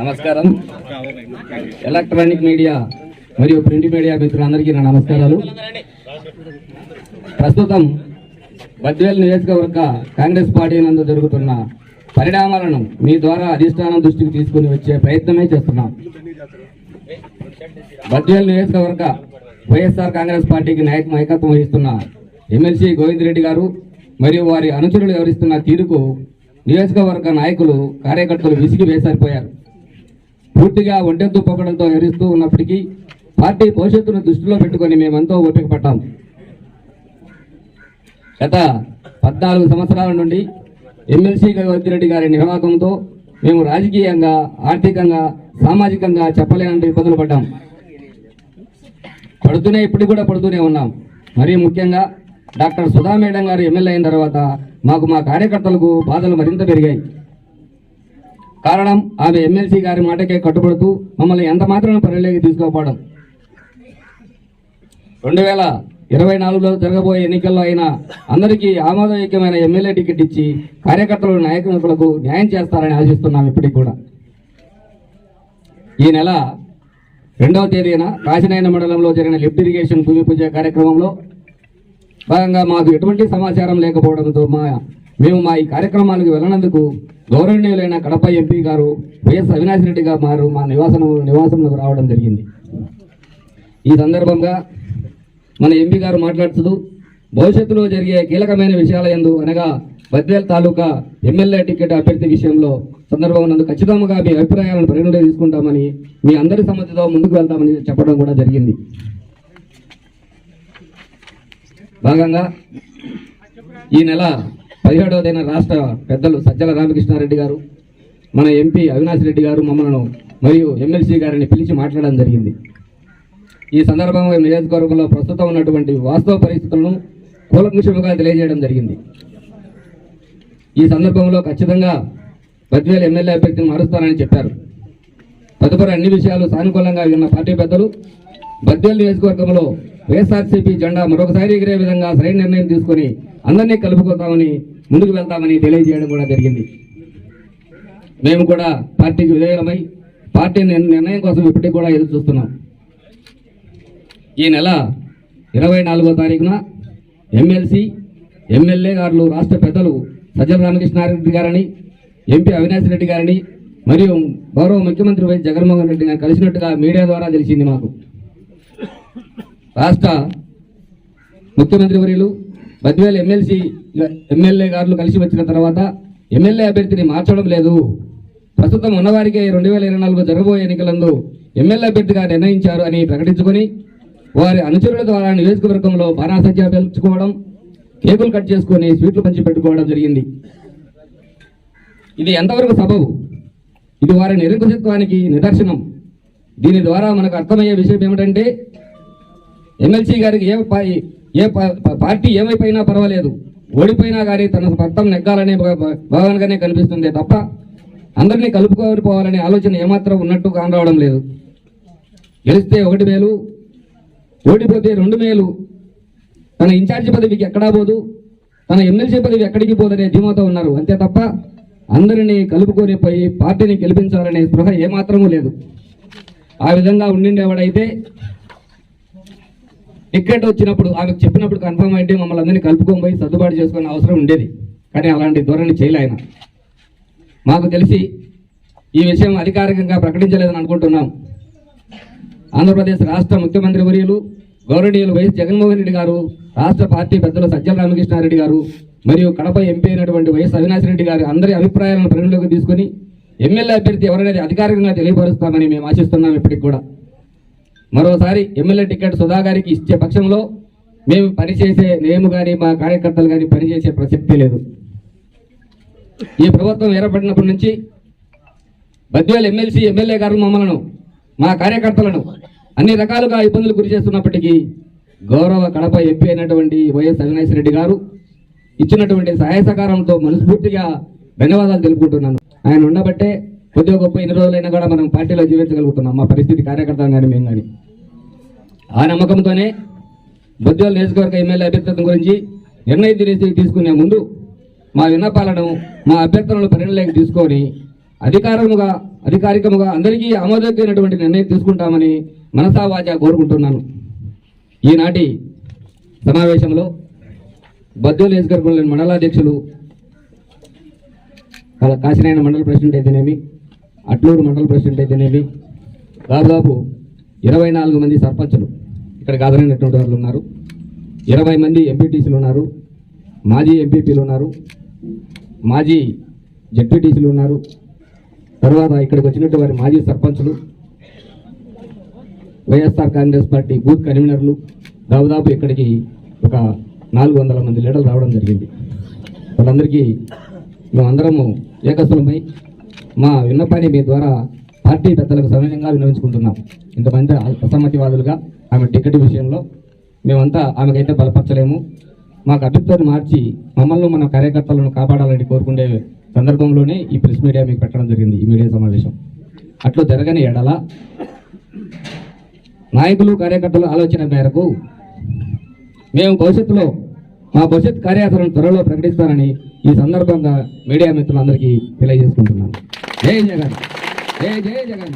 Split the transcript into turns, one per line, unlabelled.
నమస్కారం. Electronic media మరియు print media మిత్రులందరికీ నా నమస్కారాలు. ప్రస్తుతం బద్వేల్ నియోజకవర్గ కాంగ్రెస్ పార్టీ నందు జరుగుతున్న పరిణామాలను మీ ద్వారా అధిష్టానం దృష్టికి తీసుకుని వచ్చే ప్రయత్నమే చేస్తున్నాం. బద్వేల్ నియోజకవర్గ వైఎస్ఆర్ కాంగ్రెస్ పార్టీకి నాయక నాయకత్వం వహిస్తున్న ఎమ్మెల్సీ గోవింద్ రెడ్డి గారు మరియు వారి అనుచరులు వివరిస్తున్న తీరుకు నియోజకవర్గ నాయకులు కార్యకర్తలు విసిగి వేసారిపోయారు. పూర్తిగా ఒంటెత్తు పొగడంతో ఎరుస్తూ ఉన్నప్పటికీ పార్టీ భవిష్యత్తును దృష్టిలో పెట్టుకొని మేమంతా ఓపిక పట్టాం గత పద్నాలుగు సంవత్సరాల నుండి ఎమ్మెల్సీ రెడ్డి గారి నిర్వాహకంతో మేము రాజకీయంగా ఆర్థికంగా సామాజికంగా చెప్పలేనంత ఇబ్బందులు పడ్డాం. పడుతూనే ఇప్పటికి కూడా పడుతూనే ఉన్నాం. మరీ ముఖ్యంగా డాక్టర్ సుధా మేడం గారు ఎమ్మెల్యే అయిన తర్వాత మాకు మా కార్యకర్తలకు బాధలు మరింత పెరిగాయి. కారణం ఆమె ఎమ్మెల్సీ గారి మాటకే కట్టుబడుతూ మమ్మల్ని ఎంత మాత్రం పరిలోకి తీసుకోకపోవడం. రెండు వేల ఇరవై నాలుగులో జరగబోయే ఎన్నికల్లో అయినా అందరికీ ఆమోదయోగ్యమైన ఎమ్మెల్యే టికెట్ ఇచ్చి కార్యకర్తలు నాయకులకు న్యాయం చేస్తారని ఆశిస్తున్నాం ఇప్పటికి కూడా. ఈ నెల రెండవ తేదీన కాశీనాయన మండలంలో జరిగిన లిఫ్ట్ ఇరిగేషన్ భూమి పూజ కార్యక్రమంలో భాగంగా మాకు ఎటువంటి సమాచారం లేకపోవడంతో మా మేము మా ఈ కార్యక్రమాలకు వెళ్ళనందుకు గౌరవనీయులైన కడప ఎంపీ గారు వైఎస్ అవినాష్ రెడ్డి గారు మారు మా నివాసం నివాసంలోకి రావడం జరిగింది. ఈ సందర్భంగా మన ఎంపీ గారు మాట్లాడుతూ భవిష్యత్తులో జరిగే కీలకమైన విషయాల ఎందు అనగా బద్వేల్ తాలూకా ఎమ్మెల్యే టికెట్ అభ్యర్థి విషయంలో సందర్భంగా నందు ఖచ్చితంగా మీ అభిప్రాయాలను పరిగణలో తీసుకుంటామని మీ అందరి సమ్మతితో ముందుకు వెళ్తామని చెప్పడం కూడా జరిగింది. భాగంగా ఈ నెల పదిహేడవ తేదీన రాష్ట్ర పెద్దలు సజ్జల రామకృష్ణారెడ్డి గారు మన ఎంపీ అవినాష్ రెడ్డి గారు మమ్మల్ని మరియు ఎమ్మెల్సీ గారిని పిలిచి మాట్లాడడం జరిగింది. ఈ సందర్భంగా నియోజకవర్గంలో ప్రస్తుతం ఉన్నటువంటి వాస్తవ పరిస్థితులను కూలంకుషముగా తెలియజేయడం జరిగింది. ఈ సందర్భంలో ఖచ్చితంగా బద్వేలు ఎమ్మెల్యే అభ్యర్థిని మారుస్తానని చెప్పారు. తదుపరి అన్ని విషయాలు సానుకూలంగా విన్న పార్టీ పెద్దలు బద్వేలు నియోజకవర్గంలో వైఎస్ఆర్సీపీ జెండా మరొకసారి ఎగిరే విధంగా సరైన నిర్ణయం తీసుకొని అందరినీ కలుపుకుంటామని ముందుకు వెళ్తామని తెలియజేయడం కూడా జరిగింది. మేము కూడా పార్టీకి విధేయమై పార్టీ నిర్ణయం కోసం ఇప్పటికి కూడా ఎదురు చూస్తున్నాం. ఈ నెల ఇరవై నాలుగో తారీఖున ఎమ్మెల్సీ ఎమ్మెల్యే గారు రాష్ట్ర పెద్దలు సజ్జల రామకృష్ణారెడ్డి గారని ఎంపీ అవినాష్ రెడ్డి గారిని మరియు గౌరవ ముఖ్యమంత్రి వైఎస్ జగన్మోహన్ రెడ్డి గారు కలిసినట్టుగా మీడియా ద్వారా తెలిసింది మాకు. రాష్ట్ర ముఖ్యమంత్రి వర్యులు బద్వేల్ ఎమ్మెల్సీ ఎమ్మెల్యే గారు కలిసి వచ్చిన తర్వాత ఎమ్మెల్యే అభ్యర్థిని మార్చడం లేదు. ప్రస్తుతం ఉన్నవారికే రెండు వేల ఇరవై నాలుగు జరగబోయే ఎన్నికలందు ఎమ్మెల్యే అభ్యర్థిగా నిర్ణయించారు అని ప్రకటించుకొని వారి అనుచరుల ద్వారా నియోజకవర్గంలో బాణాసంఖ్య పెంచుకోవడం కేకులు కట్ చేసుకొని స్వీట్లు పంచి పెట్టుకోవడం జరిగింది. ఇది ఎంతవరకు సబబు? ఇది వారి నిరంకుశత్వానికి నిదర్శనం. దీని ద్వారా మనకు అర్థమయ్యే విషయం ఏమిటంటే ఎమ్మెల్సీ గారికి ఏ ఏ పా- పార్టీ ఏమైపోయినా పర్వాలేదు. ఓడిపోయినా కానీ తన భర్తం నెగ్గాలనే భా- భావనగానే కనిపిస్తుంది తప్ప అందరినీ కలుపుకొని పోవాలనే ఆలోచన ఏమాత్రం ఉన్నట్టు కానరావడం లేదు. గెలిస్తే ఒకటి మేలు ఓడిపోతే రెండు మేలు. తన ఇన్ఛార్జి పదవికి ఎక్కడా పోదు తన ఎమ్మెల్సీ పదవి ఎక్కడికి పోదనే ధీమాతో ఉన్నారు. అంతే తప్ప అందరినీ కలుపుకొని పోయి పార్టీని గెలిపించాలనే స్పృహ ఏమాత్రమూ లేదు. ఆ విధంగా ఉండిండేవాడైతే టికెట్ వచ్చినప్పుడు ఆమెకు చెప్పినప్పుడు కన్ఫర్మ్ అయితే మమ్మల్ని అందరినీ కలుపుకొని పోయి సర్దుబాటు చేసుకునే అవసరం ఉండేది. కానీ అలాంటి ధోరణి చేయలే ఆయన. మాకు తెలిసి ఈ విషయం అధికారికంగా ప్రకటించలేదని అనుకుంటున్నాం. ఆంధ్రప్రదేశ్ రాష్ట్ర ముఖ్యమంత్రి వర్యులు గౌరవనీయులు వైఎస్ జగన్మోహన్ రెడ్డి గారు రాష్ట్ర పార్టీ పెద్దలు సజ్జల రామకృష్ణారెడ్డి గారు మరియు కడప ఎంపీ అయినటువంటి వైఎస్ అవినాష్ రెడ్డి గారు అందరి అభిప్రాయాలను పరిగణలోకి తీసుకొని ఎమ్మెల్యే అభ్యర్థి ఎవరనేది అధికారికంగా తెలియపరుస్తామని మేము ఆశిస్తున్నాం ఇప్పటికి కూడా. మరోసారి ఎమ్మెల్యే టికెట్ సుధా గారికి ఇచ్చే పక్షంలో మేము పనిచేసే మేము కానీ మా కార్యకర్తలు కానీ పనిచేసే ప్రసక్తి లేదు. ఈ ప్రభుత్వం ఏర్పడినప్పటి నుంచి బద్వేల్ ఎమ్మెల్సీ ఎమ్మెల్యే గారు మమ్మలను మా కార్యకర్తలను అన్ని రకాలుగా ఇబ్బందులు గురి చేస్తున్నప్పటికీ గౌరవ కడప ఎంపీ అయినటువంటి వైఎస్ అవినాష్ రెడ్డి గారు ఇచ్చినటువంటి సహాయ సహకారంతో మనస్ఫూర్తిగా ధన్యవాదాలు తెలుపుకుంటున్నాను. ఆయన ఉండబట్టే కొద్దిగా గొప్ప ఇన్ని రోజులైనా కూడా మనం పార్టీలో జీవించగలుగుతున్నాం. మా పరిస్థితి కార్యకర్తలు కానీ మేము కానీ. ఆ నమ్మకంతోనే బొద్దుల నియోజకవర్గ ఎమ్మెల్యే అభ్యర్థిత్వం గురించి నిర్ణయం తీసి తీసుకునే ముందు మా విన్నపాలను మా అభ్యర్థనలు పరిగణలోకి తీసుకొని అధికారముగా అధికారికముగా అందరికీ ఆమోదకైనటువంటి నిర్ణయం తీసుకుంటామని మనసావాచ కోరుకుంటున్నాను. ఈనాటి సమావేశంలో బద్దోలు నియోజకవర్గంలోని మండలాధ్యక్షులు వాళ్ళ కాశీనాయన మండల ప్రెసిడెంట్ అయితేనేమి అట్లూరు మండల ప్రెసిడెంట్ అయితేనేమి? దాదాపు ఇరవై నాలుగు మంది సర్పంచులు ఇక్కడ హాజరైనటువంటి వాళ్ళు ఉన్నారు. ఇరవై మంది ఎంపీటీసీలు ఉన్నారు. మాజీ ఎంపీపీలు ఉన్నారు. మాజీ జడ్పీటీసీలు ఉన్నారు. తర్వాత ఇక్కడికి వచ్చినట్టు వారి మాజీ సర్పంచులు వైఎస్ఆర్ కాంగ్రెస్ పార్టీ బూత్ కన్వీనర్లు దాదాపు ఇక్కడికి ఒక నాలుగు వందల మంది లీడర్లు రావడం జరిగింది. వాళ్ళందరికీ మేమందరము ఏకస్వలమై మా విన్నపాన్ని మీ ద్వారా పార్టీ పెద్దలకు సవినయంగా విన్నవించుకుంటున్నాం. ఇంతమంది అసమ్మతివాదులుగా ఆమె టికెట్ విషయంలో మేమంతా ఆమెకైతే బలపరచలేము. మాకు అభ్యర్థులను మార్చి మమ్మల్ని మన కార్యకర్తలను కాపాడాలని కోరుకునే సందర్భంలోనే ఈ ప్రెస్ మీడియా మీకు పెట్టడం జరిగింది ఈ మీడియా సమావేశం. అట్లా జరగని ఎడల నాయకులు కార్యకర్తల ఆలోచన మేరకు మేము భవిష్యత్తులో మా భవిష్యత్ కార్యాచరణ త్వరలో ప్రకటిస్తానని ఈ సందర్భంగా మీడియా మిత్రులందరికీ తెలియజేసుకుంటున్నాను. జై జగన్. జై జై జగన్.